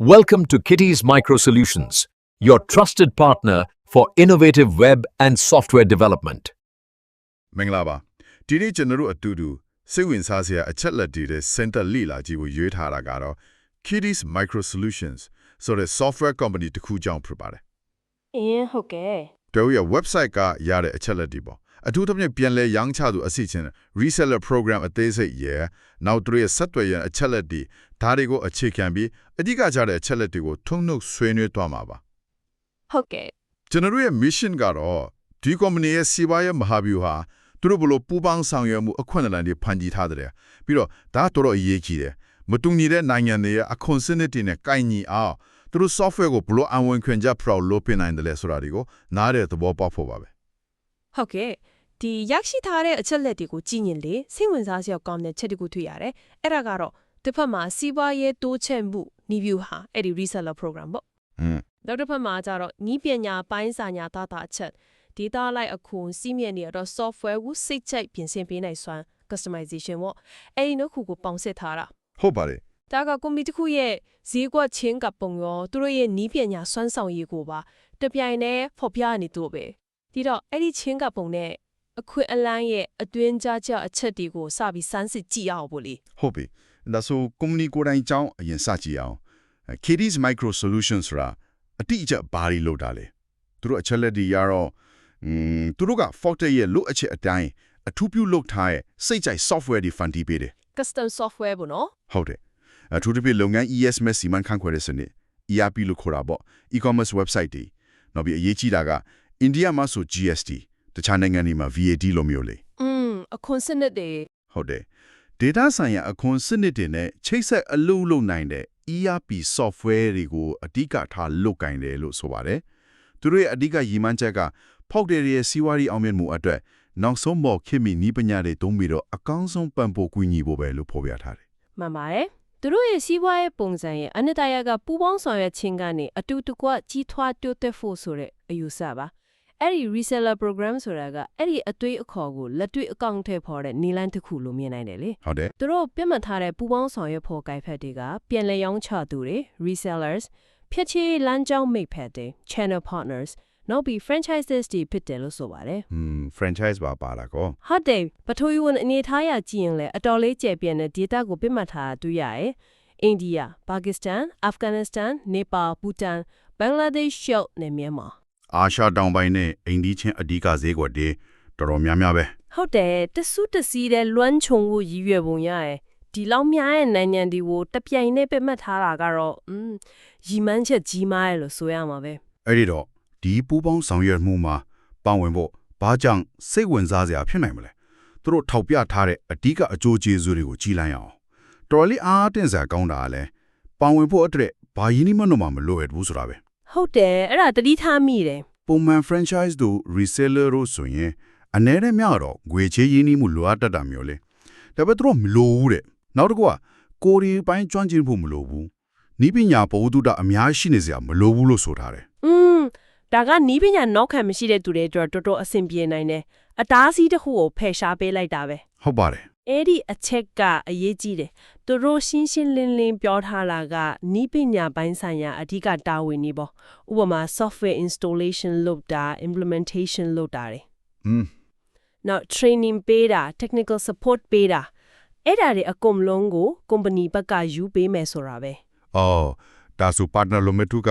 Welcome to Kitty's Micro Solutions, your trusted partner for innovative web and software development. မင်္ဂလာပါဒီနေ့ကျွန်တော်တို့အတူတူစိတ်ဝင်စားစရာအချက်လက်တွေတဲ့ center လိလာကြည့်ဖို့ရွေးထားတာကတော့ Kitty's Micro Solutions ဆိုတဲ့ software company တစ်ခုကြောင့်ဖြစ်ပါတယ်အင်းဟုတ်ကဲ့တို့ရဲ့ website ကရတဲ့အချက်လက်တွေပေါ့အထူးသဖြင့်ပြန်လဲရောင်းချသူအစီအစဉ် reseller program အသေးစိတ်ရယ်နောက်သူတို့ရဲ့ဆက်သွယ်ရန်အချက်လက်တွေ ဒါတွေကိုအခြေခံပြီးအဓိကကျတဲ့အချက်လက်တွေကိုထုံနှုတ်ဆွေးနွေးသွားမှာပါဟုတ်ကဲ့ကျွန်တော်တို့ရဲ့ mission ကတော့ဒီ company ရဲ့စီးပွားရေးမဟာဗျူဟာသူတို့ဘလို့ပူးပေါင်းဆောင်ရွက်မှုအခွင့်အလမ်းတွေဖန်တီးထားတယ်ပြီးတော့ဒါကတော်တော်အရေးကြီးတယ်မတူညီတဲ့နိုင်ငံတွေရဲ့အခွန်စနစ်တွေနဲ့ကိုင်ညီအောင်သူတို့ software ကိုဘလို့အဝင်ခွင့်ကြ pro လုပ်ပြနိုင်တယ်လဲဆိုတာတွေကိုနားတဲ့သဘောပေါက်ဖို့ပါပဲဟုတ်ကဲ့ဒီရရှိထားတဲ့အချက်လက်တွေကိုကြည့်ရင်လေစိတ်ဝင်စားစရာကောင်းတဲ့ချက်တခုတွေ့ရတယ်အဲ့ဒါကတော့ တစ်ဖက်မှာစီးပွားရေးတိုးချဲ့မှု new view ဟာအဲ့ဒီ reseller program ပေါ့อืมနောက်တစ်ဖက်မှာကျတော့ဤပညာပိုင်းဆိုင်ရာသားတာအချက် data လိုက်အခွန်စီးမြင့်နေတော့ software ကိုစိတ်ချိုက်ပြင်ဆင်ပေးနိုင်စွမ်း customization ပေါ့အဲ့ဒီနှစ်ခုကိုပေါင်းစပ်ထားတာဟုတ်ပါတယ်ဒါကကွန်ပဏီတစ်ခုရဲ့ဈေးကွက်ချင်းကပုံရောသူတို့ရဲ့နီးပညာစွမ်းဆောင်ရည်ကိုပါတပြိုင်တည်းဖော်ပြနေတော့ပဲဒီတော့အဲ့ဒီချင်းကပုံနဲ့အခွင့်အလန်းရဲ့အတွင်းကြားကြအချက်တွေကိုစပြီးစမ်းစစ်ကြည့်အောင်ပို့လေဟုတ်ပြီ ဒါဆိုကုမ္ပဏီကိုယ်တိုင်ကြောင်းအရင်စကြည့်အောင် KD's Micro Solutions ဆိုတာအတိအကျဘာတွေလုပ်တာလဲသူတို့အချက်လက်တွေရတော့သူတို့က Forte ရဲ့လိုအချက်အတိုင်းအထူးပြုလုပ်ထားတဲ့စိတ်ကြိုက် software တွေဖန်တီးပေးတယ် custom software ပေါ့နော်ဟုတ်တယ်အထူးသဖြင့်လုပ်ငန်း ES မဲ့စီမံခန့်ခွဲတဲ့စနစ် ERP လို့ခေါ်တာပေါ့ e-commerce website တွေနောက်ပြီးအရေးကြီးတာကအိန္ဒိယမှာဆို GST တခြားနိုင်ငံတွေမှာ VAT လို့မျိုးလေอืมအခွန်စနစ်တွေဟုတ်တယ် data ဆိုင်ရာအခွန်စနစ်တွေနဲ့ချိတ်ဆက်အလုပ်လုပ်နိုင်တဲ့ ERP software တွေကိုအဓိကထားလုပ်ကင်တယ်လို့ဆိုပါတယ်သူတို့ရဲ့အဓိကရည်မှန်းချက်ကဖောက်တယ်ရဲ့စီးပွားရေးအောင်မြင်မှုအတွက်နောက်ဆုံးမော်ခင်မီနီးပညာတွေသုံးပြီးတော့အကောင်းဆုံးပံ့ပိုးကူညီဖို့ပဲလို့ဖော်ပြထားတယ်မှန်ပါတယ်သူတို့ရဲ့စီးပွားရေးပုံစံရဲ့အနှစ်တရာကပူပေါင်းဆောင်ရွက်ခြင်းကနေအတူတကွကြီးထွားတိုးတက်ဖို့ဆိုတဲ့အယူဆပါ အဲ့ဒီ reseller program ဆိုတာကအဲ့ဒီအတွေ့အခေါ်ကိုလက်တွေ့အကောင့်ထဲပေါ်တဲ့နီလန်းတစ်ခုလိုမြင်နိုင်တယ်လေဟုတ်တယ်သူတို့ပြတ်မှတ်ထားတဲ့ပူပေါင်းဆောင်ရွက်ဖို့ကိုင်ဖက်တွေကပြန်လည်ရောင်းချသူတွေ resellers ဖြည့်ချေလမ်းကြောင်းမိတ်ဖက်တွေ channel partners နောက်ပြီး franchises တွေဖြစ်တယ်လို့ဆိုပါတယ်อืม franchise ပါပါလာကောဟုတ်တယ်ပထဝီဝင်အနေထားရကြည့်ရင်လည်းအတော်လေးကျယ်ပြန့်တဲ့ data ကိုပြတ်မှတ်ထားတာတွေ့ရတယ်အိန္ဒိယပါကစ္စတန်အာဖဂန်နစ္စတန်နေပါဘူတန်ဘင်္ဂလားဒေ့ရှ်ရောက်နဲ့မြန်မာ အာရှတောင်ပိုင်းနဲ့အိန္ဒိချင်းအဓိကဈေးကွက်တွေတော်တော်များများပဲဟုတ်တယ်တဆူတစီတဲ့လွမ်းခြုံကိုရည်ရွယ်ပုံရရဲ့ဒီလောက်များရဲ့နိုင်ငံတွေကိုတပြိုင်နဲ့ပြတ်မှတ်ထားတာကတော့อืมရီမန်းချက်ကြီးမားရဲ့လို့ဆိုရမှာပဲအဲ့ဒီတော့ဒီပူပေါင်းဆောင်ရွက်မှုမှာပါဝင်ဖို့ဘာကြောင့်စိတ်ဝင်စားစရာဖြစ်နိုင်မလဲသူတို့ထောက်ပြထားတဲ့အဓိကအကျိုးကျေးဇူးတွေကိုကြည်လိုက်အောင်တော်လေးအားတင်စရာကောင်းတာကလည်းပါဝင်ဖို့အတွက်ဘာယင်းနိမနှမမလို့ရဘူးဆိုတာပဲ ဟုတ်တယ်အဲ့ဒါတတိထားမိတယ်ပုံမှန် franchise တို့ reseller တို့ဆိုရင်အနေနဲ့များတော့ငွေချေးရင်းနှီးမှုလိုအပ်တတ်တာမျိုးလေဒါပေမဲ့သူတို့မလိုဘူးတဲ့နောက်တစ်ခုကကိုရီပိုင်းကျွမ်းကျင်ဖို့မလိုဘူးနီးပညာဘဝတုဒ္ဒအများရှိနေစရာမလိုဘူးလို့ဆိုထားတယ်อืมဒါကနီးပညာနောက်ခံမရှိတဲ့သူတွေအတွက်တော်တော်အဆင်ပြေနိုင်တယ်အတားအဆီးတစ်ခုကိုဖယ်ရှားပေးလိုက်တာပဲဟုတ်ပါတယ် အဲ့ဒီအချက်ကအရေးကြီးတယ်သူတို့ရှင်းရှင်းလင်းလင်းပြောထားတာကနီးပညာပိုင်းဆိုင်ရာအဓိကတာဝန်နေပေါ့ဥပမာ software installation လုပ်တာ implementation လုပ်တာတွေอืมနောက် training ပေးတာ technical support ပေးတာအဲ့ဒါတွေအကုန်လုံးကို company ဘက်ကယူပေးမယ်ဆိုတာပဲအော်ဒါဆို partner လို့မတူက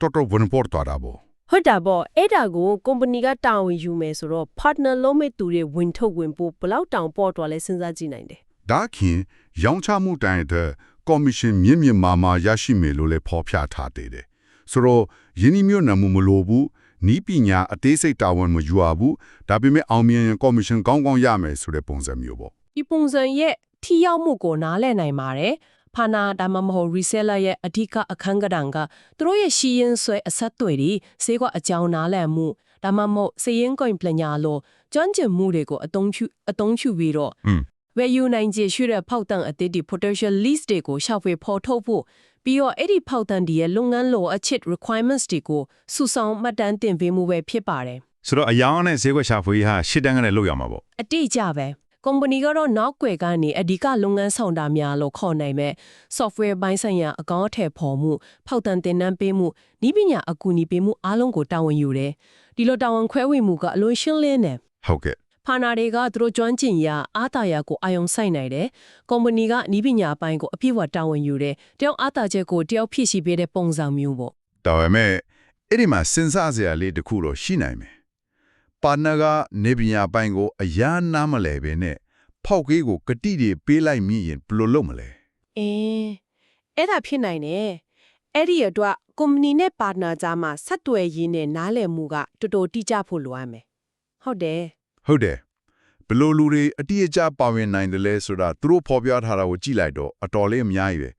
တော်တော်ဝန်ပေါ်သွားတာပေါ့ ဟုတ်တာပေါ့အဲ့ဒါကို company ကတာဝန်ယူမယ်ဆိုတော့ partner လုံးမဲ့သူတွေဝင်ထုတ်ဝင်ပို့ဘယ်လောက်တောင်ပေါ်သွားလဲစဉ်းစားကြည့်နိုင်တယ်ဒါခင်ရောင်းချမှုတိုင်းတဲ့ commission မြင့်မြင့်မာမာရရှိမယ်လို့လည်းဖော်ပြထားသေးတယ်ဆိုတော့ယင်းဒီမျိုးနာမှုမလိုဘူးနီးပညာအသေးစိတ်တာဝန်မယူရဘူးဒါပေမဲ့အောင်မြင်ရင် commission ကောင်းကောင်းရမယ်ဆိုတဲ့ပုံစံမျိုးပေါ့ဒီပုံစံရဲ့ထိရောက်မှုကိုနားလည်နိုင်ပါတယ် ဖာနာဒါမှမဟုတ် reseller ရဲ့အဓိကအခန်းကဏ္ဍကသူတို့ရဲ့ရှီရင်ဆွဲအဆက်တွေတွေဈေးကအကြောင်းနားလည်မှုဒါမှမဟုတ်စည်ရင်ကိုင်ပညာလို့ကျွမ်းကျင်မှုတွေကိုအသုံးပြုအသုံးပြုပြီးတော့อืมဝယ်ယူနိုင်ခြေရှိတဲ့ဖောက်တန်အသစ်ဒီ potential list တွေကိုရှောက်ဝေဖော်ထုတ်ဖို့ပြီးတော့အဲ့ဒီဖောက်တန်ဒီရဲ့လုပ်ငန်းလိုအချစ် requirements တွေကိုစုဆောင်မှတ်တမ်းတင်ပေးမှုပဲဖြစ်ပါတယ်ဆိုတော့အယောင်နဲ့ဈေးကွက်ရှာဖွေရေးဟာရှစ်တန်းကနေလောက်ရမှာပေါ့အတိအကျပဲ ကုမ္ပဏီကတော့နောက်ွယ်ကနေအဓိကလုပ်ငန်းဆောင်တာများလို့ခေါ်နိုင်မဲ့ software ဘိုင်းဆိုင်ရာအကောင့်အထည်ဖော်မှုဖောက်တန်တင်နန်းပေးမှုဤပညာအကူအညီပေးမှုအားလုံးကိုတာဝန်ယူတယ်ဒီလိုတာဝန်ခွဲဝေမှုကအလွန်ရှင်းလင်းတယ်ဟုတ်ကဲ့ဖာနာတွေကသူတို့ကျွမ်းကျင်ရာအားတာယာကိုအာယုံဆိုင်နိုင်တယ်။ကုမ္ပဏီကနီးပညာအပိုင်းကိုအပြည့်အဝတာဝန်ယူတယ်။တယောက်အားတာချက်ကိုတယောက်ဖြည့်ဆည်းပေးတဲ့ပုံစံမျိုးပေါ့ဒါပေမဲ့အဲ့ဒီမှာစဉ်းစားစရာလေးတစ်ခုတော့ရှိနိုင်မယ် ပါတနာကနေပညာပိုင်းကိုအရာနားမလဲပဲနဲ့ဖောက်ကေးကိုဂတိတွေပေးလိုက်မိရင်ဘယ်လိုလုပ်မလဲအင်းအဲ့ဒါဖြစ်နိုင်တယ်အဲ့ဒီအတွက်ကုမ္ပဏီနဲ့ပါတနာကြားမှာဆက်သွယ်ရင်းနဲ့နားလည်မှုကတော်တော်တိကျဖို့လိုအပ်မယ်ဟုတ်တယ်ဟုတ်တယ်ဘယ်လိုလူတွေအတိအကျပါဝင်နိုင်တယ်လဲဆိုတာသူတို့ဖော်ပြထားတာကိုကြည့်လိုက်တော့အတော်လေးအများကြီးပဲ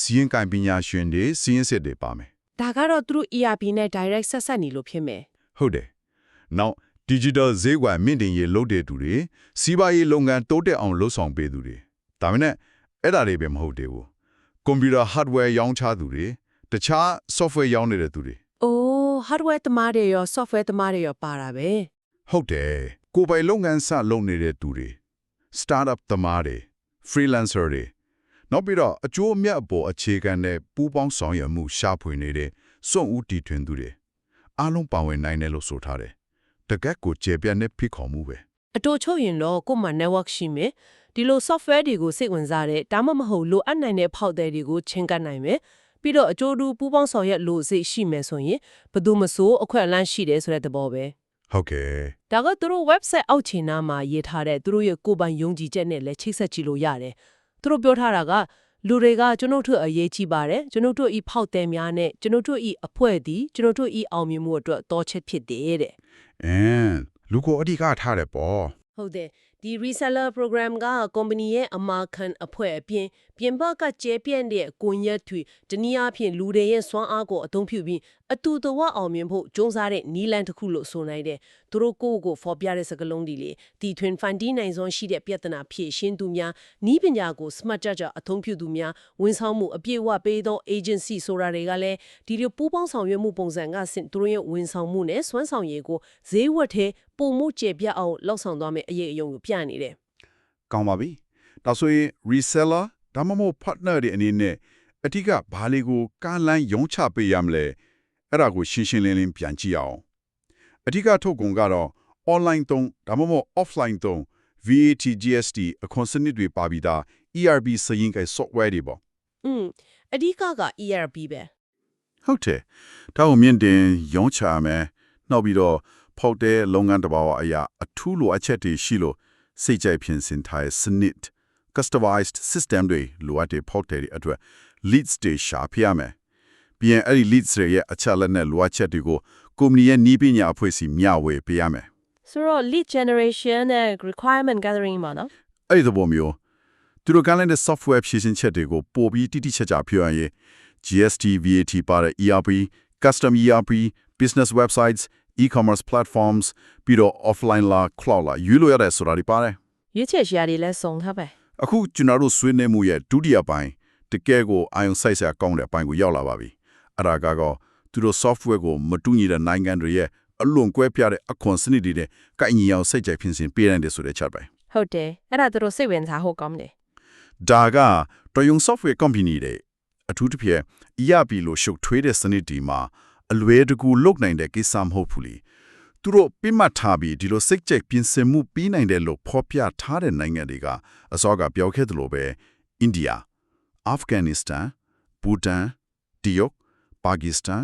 စီးရင်ကံပညာရှင်တွေစီးရင်စစ်တွေပါမယ်ဒါကတော့သူတို့ ERP နဲ့ direct ဆက်ဆက်နေလို့ဖြစ်မယ်ဟုတ်တယ်နောက် digital ဈေးကွက်မြင့်တင်ရေးလုပ်တဲ့သူတွေစီးပွားရေးလုပ်ငန်းတိုးတက်အောင်လှုပ်ဆောင်ပေးသူတွေဒါမှမဟုတ်အဲ့ဒါတွေပဲမဟုတ်သေးဘူးကွန်ပျူတာ hardware ရောင်းချသူတွေတခြား software ရောင်းနေတဲ့သူတွေအိုး hardware သမားတွေရော software သမားတွေရောပါတာပဲဟုတ်တယ်ကိုယ်ပိုင်လုပ်ငန်းစလုပ်နေတဲ့သူတွေ startup သမားတွေ freelancer တွေနောက်ပြီးတော့အကျိုးအမြတ်အပေါ်အခြေခံတဲ့ပူးပေါင်းဆောင်ရွက်မှုရှာဖွေနေတဲ့စွန့်ဦးတီထွင်သူတွေအားလုံးပါဝင်နိုင်တယ်လို့ဆိုထားတယ် တကက်ကိုကျေပြတ်တဲ့ဖိခေါ်မှုပဲအတူချုပ်ရင်တော့ကိုယ်မှာ network ရှိမယ်ဒီလို software တွေကိုစိတ်ဝင်စားတဲ့ဒါမှမဟုတ်လိုအပ်နိုင်တဲ့ဖောက်သည်တွေကိုချင်းကပ်နိုင်မယ်ပြီးတော့အကျိုးတူပူးပေါင်းဆောင်ရွက်လို့စိတ်ရှိမယ်ဆိုရင်ဘယ်သူမဆိုအခွင့်အလမ်းရှိတယ်ဆိုတဲ့သဘောပဲဟုတ်ကဲ့ဒါကသူတို့ website အောက်ခြေနားမှာရေးထားတဲ့သူတို့ရဲ့ကိုယ်ပိုင်ယုံကြည်ချက်နဲ့လည်းချိတ်ဆက်ကြည့်လို့ရတယ်။သူတို့ပြောထားတာက လူတွေကကျွန်ုပ်တို့အရေးကြီးပါတယ်။ကျွန်ုပ်တို့ဤဖောက်သည်များနဲ့ကျွန်ုပ်တို့ဤအဖွဲ့သည်ကျွန်ုပ်တို့ဤအောင်မြင်မှုအတွက်တော်ချက်ဖြစ်တယ်တဲ့အင်းလူကိုအဓိကထားတယ်ပေါ့။ဟုတ်တယ်ဒီ reseller program က company ရဲ့အမာခံအဖွဲ့အပြင်ပြင်ပကကျဲပြန့်တဲ့ကွန်ရက်တွေတနည်းအားဖြင့်လူတွေရဲ့စွမ်းအားကိုအသုံးပြုပြီးအတူတဝအောင်မြင်ဖို့ကြိုးစားတဲ့နီလန်တစ်ခုလို့ဆိုနိုင်တယ်။သူတို့ကိုယ့်ကိုယ်ဖော်ပြတဲ့စကားလုံးဒီလေဒီထွင် funding နိုင်စွမ်းရှိတဲ့ပြဿနာဖြေရှင်းသူများနီးပညာကို smart ကြကြအသုံးပြုသူများဝန်ဆောင်မှုအပြည့်အဝပေးသော agency ဆိုတာတွေကလည်းဒီလိုပူးပေါင်းဆောင်ရွက်မှုပုံစံကဆင့်သူတို့ရဲ့ဝန်ဆောင်မှုနဲ့စွမ်းဆောင်ရည်ကိုဈေးဝတ်ထဲပုံမှုကျေပြတ်အောင်လောက်ဆောင်သွားမယ့်အရေးအယုံကိုပြနေတယ်ကောင်းပါပြီဒါဆိုရင် reseller ဒါမှမဟုတ် partner တွေအနေနဲ့အဓိကဘာလေးကိုကားလန်းရုံးချပေးရမလဲအဲ့ဒါကိုရှင်းရှင်းလင်းလင်းပြန်ကြည့်အောင်အဓိကထုတ်ကုန်ကတော့ online သုံးဒါမှမဟုတ် offline သုံး VAT GST အခွန်စနစ်တွေပါပြီးသား ERP စရင်က software တွေပေါ့။อืมအဓိကက ERP ပဲဟုတ်တယ်ဒါကိုမြင့်တင်ရုံးချမယ်နောက်ပြီးတော့ဖောက်တဲ့လုပ်ငန်းတစ်ပါးအရာအထူးလိုအပ်ချက်တွေရှိလို့စိတ်ကြိုက်ပြင်ဆင်ထားတဲ့စနစ် customized system တွေလိုအပ်တဲ့ဖောက်တဲ့တွေအတွက် leads တွေရှာပြရမယ်ပြီးရင်အဲ့ဒီ leads တွေရဲ့အချက်လက်နဲ့လိုအပ်ချက်တွေကိုကုမ္ပဏီရဲ့နီးပညာအဖွဲ့အစည်းမျှဝေပေးရမယ်။ဆိုတော့ lead generation နဲ့ requirement gathering ပါနော်အဲ့ဒီသဘောမျိုးသူတို့ကလည်းတဲ့ software ဖြည့်ရှင်ချက်တွေကိုပို့ပြီးတိတိကျကျပြောရရင် GST VAT ပါတဲ့ ERP custom ERP business websites e-commerce platforms ပြီးတော့ offline လာ cloud လာယူလို့ရတဲ့ဆိုတာတွေပါတယ်။ရွေးချယ်ရှာတွေလည်းစုံထားပဲ အခုကျွန်တော်တို့ဆွေးနွေးမှုရဲ့ဒုတိယပိုင်းတကယ်ကိုအာယုံစိုက်စရာကောင်းတဲ့အပိုင်းကိုရောက်လာပါပြီအဲ့ဒါကတော့သူတို့ software ကိုမတူညီတဲ့နိုင်ငံတွေရဲ့အလွန်ကွဲပြားတဲ့အခွန်စနစ်တွေနဲ့ကိုင်ညီအောင်စိတ်ကြိုက်ပြင်ဆင်ပေးနိုင်တယ်ဆိုတဲ့ချက်ပဲ။ဟုတ်တယ်။အဲ့ဒါသူတို့စိတ်ဝင်စားဖို့ကောင်းတယ်ဒါကတော်ယုံ software company တွေအထူးသဖြင့် ERP လို့ရှုပ်ထွေးတဲ့စနစ်ဒီမှာအလွဲတကူလုတ်နိုင်တဲ့ကိစ္စမဟုတ်ဘူးလေ သူတို့ပြမှတ်ထားပြီးဒီလိုစိတ်ကြိုက်ပြင်ဆင်မှုပြီးနိုင်တယ်လို့ဖော်ပြထားတဲ့နိုင်ငံတွေကအစောကပြောခဲ့သလိုပဲအိန္ဒိယအာဖဂန်နစ္စတန်ဘူတန်တရုတ်ပါကစ္စတန်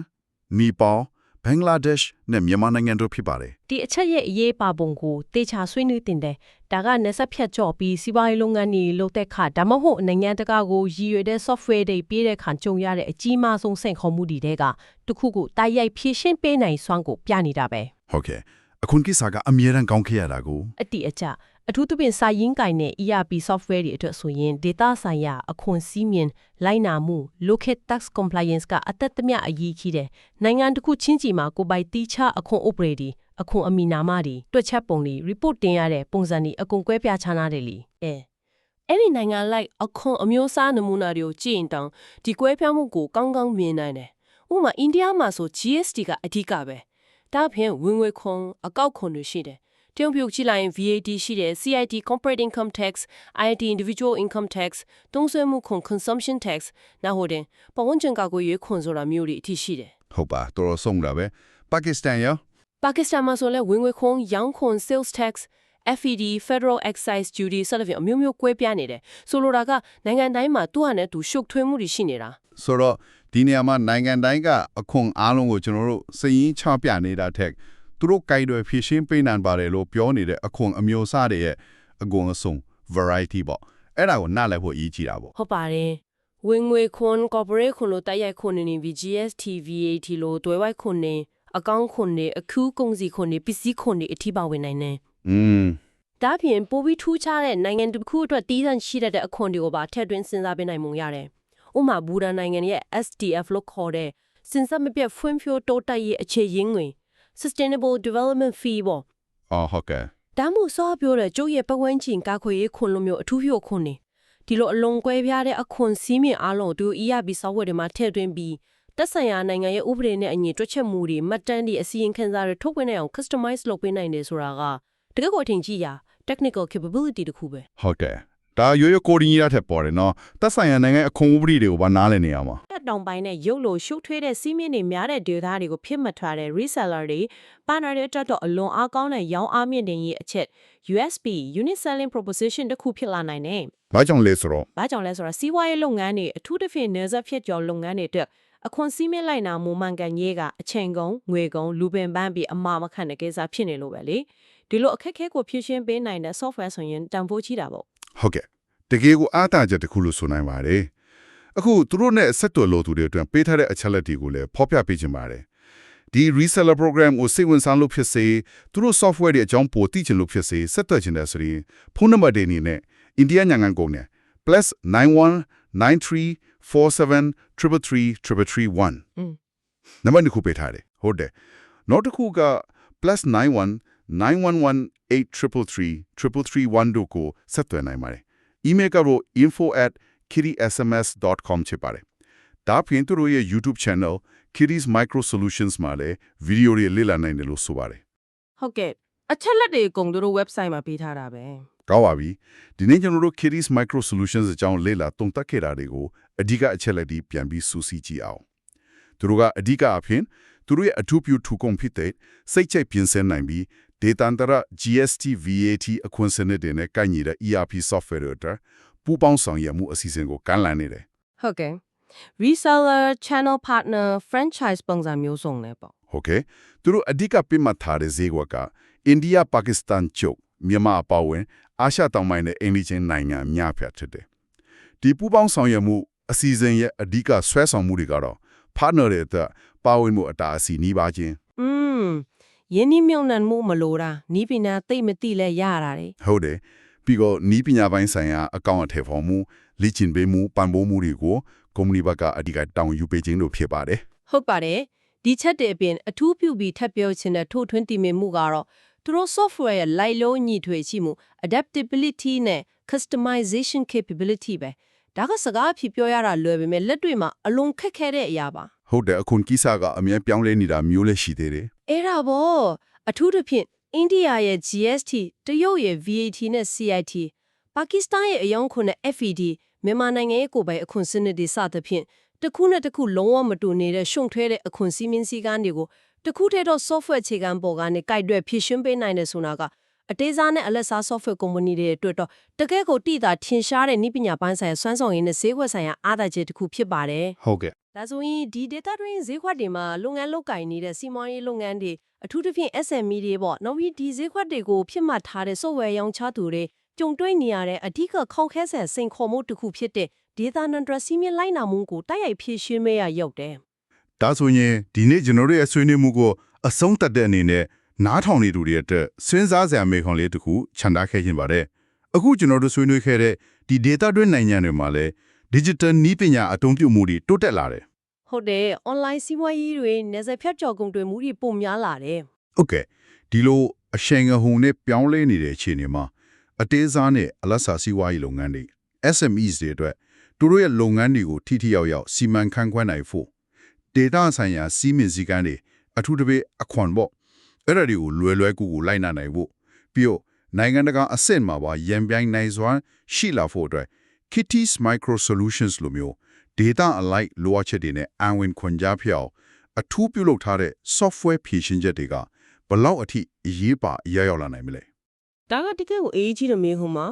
နီပေါ ဘင်္ဂလားဒေ့ရှ်နဲ့မြန်မာနိုင်ငံတို့ဖြစ်ပါတယ်။ဒီအချက်ရဲ့အရေးပါပုံကိုတေချာဆွေးနွေးတင်တယ်။ဒါကနက်ဆက်ဖြတ်ကြော့ပြီးစီးပွားရေးလုပ်ငန်းတွေလုပ်တဲ့ခါဒါမှမဟုတ်နိုင်ငံတကာကိုရည်ရွယ်တဲ့ software တွေပေးတဲ့ခါကြုံရတဲ့အကြီးမားဆုံးစိန်ခေါ်မှုတွေတဲကတစ်ခုခုတိုက်ရိုက်ဖြည့်ရှင်းပေးနိုင်စွမ်းကိုပြနေတာပဲ။ဟုတ်ကဲ့အခုကိစ္စကအမြဲတမ်းကောင်းခဲ့ရတာကိုအတိအကျ အထူးသဖြင့်စာရင်းကင်တဲ့ ERP software တွေအတွက်ဆိုရင် data ဆိုင်ရာအခွန်စည်းမျဉ်းလိုက်နာမှု local tax compliance ကအသက်သမျှအရေးကြီးတယ်။နိုင်ငံတစ်ခုချင်းစီမှာကိုယ်ပိုင်တီးခြားအခွန်ဥပဒေတွေအခွန်အမီနာမတွေတွက်ချက်ပုံတွေ report တင်ရတဲ့ပုံစံတွေအကုန်ကွဲပြားခြားနားတယ်လीအဲအဲ့ဒီနိုင်ငံလိုက်အခွန်အမျိုးအစားနမူနာတွေကိုကြည့်ရင်တောင်ဒီကွဲပြားမှုကိုကောင်းကောင်းမြင်နိုင်တယ်။ဥပမာအိန္ဒိယမှာဆို GST ကအဓိကပဲ။ဒါ့အပြင်ဝင်ငွေခွန်အကောက်ခွန်တွေရှိတယ်။ တရုတ်ပြုတ်ကြည့်လိုက်ရင် VAT ရှိတယ် CIT corporate income tax IT individual income tax သုံးစွဲမှုခွန် consumption tax နောက်ဟိုတင်ပတ်ဝန်းကျင်ကာကွယ်ရေးခွန်ဆိုတာမျိုးတွေအထိရှိတယ်ဟုတ်ပါတော်တော်ဆုံးတာပဲပါကစ္စတန်ရောပါကစ္စတန်မှာဆိုလဲဝင်ငွေခွန်ရောင်းခွန် sales tax FED Federal Excise Duty စသဖြင့်အမျိုးမျိုးကွဲပြားနေတယ်ဆိုလိုတာကနိုင်ငံတိုင်းမှာသူ့ဟာနဲ့သူရှုပ်ထွေးမှုတွေရှိနေတာဆိုတော့ဒီနေရာမှာနိုင်ငံတိုင်းကအခွန်အားလုံးကိုကျွန်တော်တို့စည်ရင်းချပြနေတာထက် သူတို့ကြိုက်တွေဖြည့်ရှင်းပေးနိုင်ပါတယ်လို့ပြောနေတဲ့အခွန်အမျိုးအစားတွေရဲ့အကုန်အစုံ variety ပေါ့အဲ့ဒါကိုနားလည်ဖို့အရေးကြီးတာပေါ့ဟုတ်ပါတယ်ဝင်ငွေခွန် corporate ခွန်လို့တိုက်ရိုက်ခွန်နေနေပြီး GST VAT လို့တွဲဝိုက်ခွန်နေအကောင့်ခွန်နေအခူးကုန်စည်ခွန်နေပစ္စည်းခွန်နေအထိပါဝင်နိုင်တယ်อืมဒါဖြင့်ပိုပြီးထူးခြားတဲ့နိုင်ငံတစ်ခုအတွက်တီးသန့်ရှိတဲ့အခွန်တွေကိုပါထည့်သွင်းစဉ်းစားပေးနိုင်မှုရတယ်။ဥပမာဘူဒန်နိုင်ငံရဲ့ SDF လို့ခေါ်တဲ့စဉ်ဆက်မပြတ်ဖွံ့ဖြိုးတိုးတက်ရေးအခြေရင်းငွေ Sustainable Development Fee ပေါ့အော်ဟုတ်ကဲ့။ဒါမှစောပြောတဲ့ကျုပ်ရဲ့ပတ်ဝန်းကျင်ကာခွေရေးခွန်လိုမျိုးအထူးဖြိုခွန်နေဒီလိုအလွန်ကွဲပြားတဲ့အခွန်စည်းမျဉ်းအလုံးတို့ ERB software တွေမှာထည့်သွင်းပြီးတက်ဆိုင်ရာနိုင်ငံရဲ့ဥပဒေနဲ့အညီတွက်ချက်မှုတွေမှတ်တမ်းတွေအစီရင်ခံစာတွေထုတ်ပြန်နိုင်အောင် customize လုပ်ပေးနိုင်တယ်ဆိုတာကတကယ်ကိုအထင်ကြီးရာ technical capability တစ်ခုပဲဟုတ်ကဲ့ဒါရိုးရိုးကိုဒီနီရထက်ပေါ်တယ်နော်သက်ဆိုင်ရာနိုင်ငံအခွန်ဥပဒေတွေကိုပါနားလည်နေရမှာ တက်တောင်ပိုင်းနဲ့ရုပ်လိုရှုပ်ထွေးတဲ့စီးမြင့်တွေများတဲ့ဒေသတွေကိုဖြစ်မှတ်ထားတဲ့ reseller တွေ partner တွေအတွက်တော့အလွန်အားကောင်းတဲ့ရောင်းအားမြင့်တင်ရေးအချက် USP unit selling proposition တစ်ခုဖြစ်လာနိုင်တယ်ဘာကြောင့်လဲဆိုတော့။ဘာကြောင့်လဲဆိုတော့စီးပွားရေးလုပ်ငန်းတွေအထူးသဖြင့်နေဆက်ဖြစ်ကျော်လုပ်ငန်းတွေအတွက်အခွန်စည်းမြင့်လိုက်နာမှုမှန်ကန်ရေးကအချိန်ကုန်ငွေကုန်လူပင်ပန်းပြီးအမှားမခံတဲ့ကိစ္စဖြစ်နေလို့ပဲလေ။ဒီလိုအခက်အခဲကိုဖြေရှင်းပေးနိုင်တဲ့ software ဆိုရင်တန်ဖိုးကြီးတာပေါ့ဟုတ်ကဲ့တကယ်ကိုအားတာချက်တစ်ခုလို့ဆိုနိုင်ပါတယ် အခုသူတို့နဲ့ဆက်သွယ်လို့သူတွေအတွက်ပေးထားတဲ့အချက်လက်တွေကိုလည်းဖော်ပြပေးခြင်းပါတယ်ဒီ reseller program ကိုစိတ်ဝင်စားလို့ဖြစ်စေသူတို့ software တွေအကြောင်းပိုသိချင်လို့ဖြစ်စေဆက်သွယ်ချင်တယ်ဆိုရင်ဖုန်းနံပါတ်တွေအနေနဲ့အိန္ဒိယနိုင်ငံကုန်နဲ့ +9193473331 อืมနံပါတ်တစ်ခုပေးထားတယ်ဟုတ်တယ်နောက်တစ်ခုက +9191833331 တို့ကိုဆက်သွယ်နိုင်ပါတယ် email ကတော့ info@kittysms.com ဖြစ်ပါတယ်ဒါပြင်သူတို့ရဲ့ YouTube channel Kitty's Micro Solutions မှာလည်းဗီဒီယိုတွေလေ့လာနိုင်တယ်လို့ဆိုပါတယ်။ဟုတ်ကဲ့အချက်လက်တွေအကုန်သူတို့ website မှာပေးထားတာပဲကောင်းပါပြီဒီနေ့ကျွန်တော်တို့ Kitty's Micro Solutions အကြောင်းလေ့လာသုံးသပ်ခဲ့တာတွေကိုအဓိကအချက်လက်တွေပြန်ပြီးစူးစီးကြည့်အောင်သူတို့ကအဓိကအဖြစ်သူတို့ရဲ့အထူးပြုထူကုန်ဖြစ်တဲ့စိတ်ချိတ်ပြင်ဆင်နိုင်ပြီးဒေတာန္တရ GST VAT အခွင့်စနစ်တွေနဲ့ကိုက်ညီတဲ့ ERP software တွေအတွက် ပူးပေါင်းဆောင်ရွက်မှုအစီအစဉ်ကိုကမ်းလှမ်းနေတယ်။ဟုတ်ကဲ့ reseller channel partner franchise ပုံစံမျိုးစုံနဲ့ပေါ့ဟုတ်ကဲ့သူတို့အဓိကပြမှတ်ထားတဲ့ဈေးကွက်ကအိန္ဒိယပါကစ္စတန်ချုပ်မြန်မာအပါအဝင်အာရှတောင်ပိုင်းနဲ့အိန္ဒိချင်းနိုင်ငံအများပြားဖြစ်တယ်ဒီပူးပေါင်းဆောင်ရွက်မှုအစီအစဉ်ရဲ့အဓိကဆွဲဆောင်မှုတွေကတော့ partner တွေအတွက်ပါဝင်မှုအတားအဆီးနှီးပါခြင်း။อืมယင်းနှမြုံနှံမှုမလိုတာနီးပညာသိမ့်မသိလဲရတာလေဟုတ်တယ် ပြီးတော့နီးပညာပိုင်းဆိုင်ရာအကောင့်အထည်ဖော်မှုလေ့ကျင့်ပေးမှုပံ့ပိုးမှုတွေကိုကုမ္ပဏီဘက်ကအဓိကတောင်းယူပေးခြင်းလို့ဖြစ်ပါတယ်ဟုတ်ပါတယ်ဒီချက်တွေအပြင်အထူးပြုပြီးထပ်ပြောချင်တဲ့ထို့ထွင်းတည်မြင်မှုကတော့သူတို့ software ရဲ့လိုက်လုံးညီထွေရှိမှု adaptability နဲ့ customization capability ပဲဒါကစကားအဖြစ်ပြောရတာလွယ်ပေမဲ့လက်တွေ့မှာအလွန်ခက်ခဲတဲ့အရာပါဟုတ်တယ်အခုကိစ္စကအမြဲပြောင်းလဲနေတာမျိုးလည်းရှိသေးတယ်အဲ့ဒါပေါ့အထူးသဖြင့် အိန္ဒိယရဲ့ GST တရုတ်ရဲ့ VAT နဲ့ CIT ပါကစ္စတန်ရဲ့အယောင်ခွန်နဲ့ FED မြန်မာနိုင်ငံရဲ့ကိုယ်ပိုင်အခွန်စနစ်တွေစသဖြင့်တစ်ခုနဲ့တစ်ခုလုံးဝမတူနေတဲ့ရှုံထွဲတဲ့အခွန်စည်းမျဉ်းစည်းကမ်းတွေကိုတစ်ခုတည်းတော့ software ခြေခံပေါ်ကနေကြိုက်တွက်ဖြည့်ရှင်းပေးနိုင်တယ်ဆိုတာကအသေးစားနဲ့အလက်စား software company တွေအတွက်တော့တကယ့်ကိုတိတာထင်ရှားတဲ့နည်းပညာပိုင်းဆိုင်ရာစွမ်းဆောင်ရည်နဲ့ဈေးကွက်ဆိုင်ရာအားသာချက်တစ်ခုဖြစ်ပါတယ်ဟုတ်ကဲ့ ဒါဆိုရင်ဒီ data တွင်ဈေးခွက်တွေမှာလုပ်ငန်းလုပ်ကိုင်နေတဲ့စီမံရေးလုပ်ငန်းတွေအထူးသဖြင့် SME တွေပေါ့နောက်ပြီးဒီဈေးခွက်တွေကိုဖြစ်မှတ်ထားတဲ့ software ရောင်းချသူတွေကြုံတွေ့နေရတဲ့အဓိကခေါက်ခဲဆန်စိန်ခေါ်မှုတစ်ခုဖြစ်တဲ့ data နန္ဒရစီမင်းလိုက်နာမှုကိုတိုက်ရိုက်ဖြည့်ရှင်းမေးရရောက်တယ်ဒါဆိုရင်ဒီနေ့ကျွန်တော်တို့ရဲ့ဆွေးနွေးမှုကိုအဆုံးသတ်တဲ့အနေနဲ့နားထောင်နေသူတွေအတွက်စဉ်းစားစရာမေးခွန်းလေးတစ်ခုခြံထားခဲ့ခြင်းပါတယ်အခုကျွန်တော်တို့ဆွေးနွေးခဲ့တဲ့ဒီ data တွင်းနိုင်ငံတွေမှာလည်း digital နည်းပညာအသုံးပြုမှုတွေတိုးတက်လာတယ်ဟုတ်တယ် online စီးပွားရေးတွေနေဆက်ဖြတ်ကျော်ကုန်တွေမှုတွေပုံများလာတယ်ဟုတ်ကဲ့ဒီလိုအရှိန်အဟုန်နဲ့ပြောင်းလဲနေတဲ့အခြေအနေမှာအသေးစားနဲ့အလတ်စားစီးပွားရေးလုပ်ငန်းတွေ SMEs တွေအတွက်သူတို့ရဲ့လုပ်ငန်းတွေကိုထိထိရောက်ရောက်စီမံခန့်ခွဲနိုင်ဖို့ data ဆိုင်ရာစီးမြင်စည်းကမ်းတွေအထူးသဖြင့်အခွန်ပေါ့အဲ့ဒါတွေကိုလွယ်လွယ်ကူကူလိုက်နာနိုင်ဖို့ပြီးတော့နိုင်ငံတကာအဆင့်မှာပါရန်ပြိုင်နိုင်စွာရှိလာဖို့အတွက် Kitty's Micro Solutions လိုမျိုး data alike လိုအပ်ချက်တွေနဲ့အဝင်ခွန်ကြားဖျောက်အထူးပြုလုပ်ထားတဲ့ software ဖြည့်ရှင်ချက်တွေကဘလောက်အထိအရေးပါအရောက်ရောက်လာနိုင်မလဲဒါကတကယ်ကိုအရေးကြီးတဲ့မေးခွန်းပါ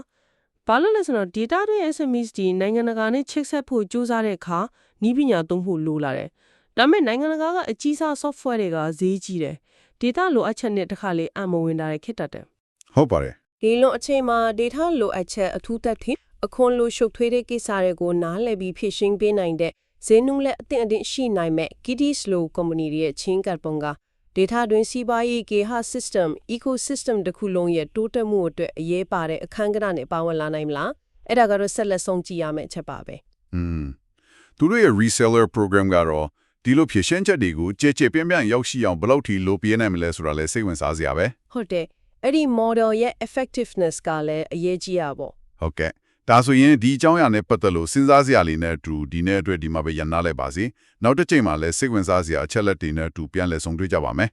ဘာလို့လဲဆိုတော့ data တွေ SMEs ဒီနိုင်ငံတကာနဲ့ချိတ်ဆက်ဖို့ကြိုးစားတဲ့အခါနီးပညာသုံးဖို့လိုလာတယ်ဒါပေမဲ့နိုင်ငံတကာကအကြီးစား software တွေကဈေးကြီးတယ် data လိုအပ်ချက်နဲ့တစ်ခါလေအမဝင်တာတွေခက်တတ်တယ်ဟုတ်ပါတယ်ဒီလိုအချိန်မှာ data လိုအပ်ချက်အထူးသက်ဖြင့် အခွန်လိုရှုပ်ထွေးတဲ့ကိစ္စတွေကိုနားလည်ပြီးဖြည့်ရှင်းပေးနိုင်တဲ့ဈေးနှုန်းလက်အသင့်အင့်ရှိနိုင်မဲ့ Kitties လို company တွေရဲ့ချင်းကပ်ပုံက data တွင်စီးပွားရေး GH system ecosystem တစ်ခုလုံးရဲ့တိုးတက်မှုအတွက်အရေးပါတဲ့အခန်းကဏ္ဍနဲ့ပါဝင်လာနိုင်မလားအဲ့ဒါကတော့ဆက်လက်ဆုံးကြည့်ရမယ့်အချက်ပါပဲอืมသူတို့ရဲ့ reseller program ကတော့ဒီလိုဖြည့်ရှင်ချက်တွေကိုကြဲကြဲပြန့်ပြန့်ရောက်ရှိအောင်ဘယ်လောက်ထိလိုပြနိုင်မလဲဆိုတာလည်းစိတ်ဝင်စားစရာပဲဟုတ်တယ်အဲ့ဒီ model ရဲ့ effectiveness ကလည်းအရေးကြီးရပါဟုတ်ကဲ့ ဒါဆိုရင်ဒီအကြောင်းအရာနဲ့ပတ်သက်လို့စဉ်းစားစရာလေးနဲ့အတူဒီနေ့အတွက်ဒီမှာပဲရန်နာလိုက်ပါစီနောက်တစ်ချိန်မှာလည်းစိတ်ဝင်စားစရာအချက်လက်တွေနဲ့အတူပြန်လည်ဆုံတွေ့ကြပါမယ်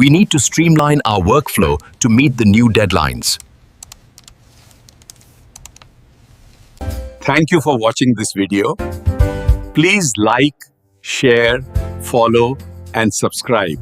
We need to streamline our workflow to meet the new deadlines. Thank you for watching this video. Please like, share, follow, and subscribe.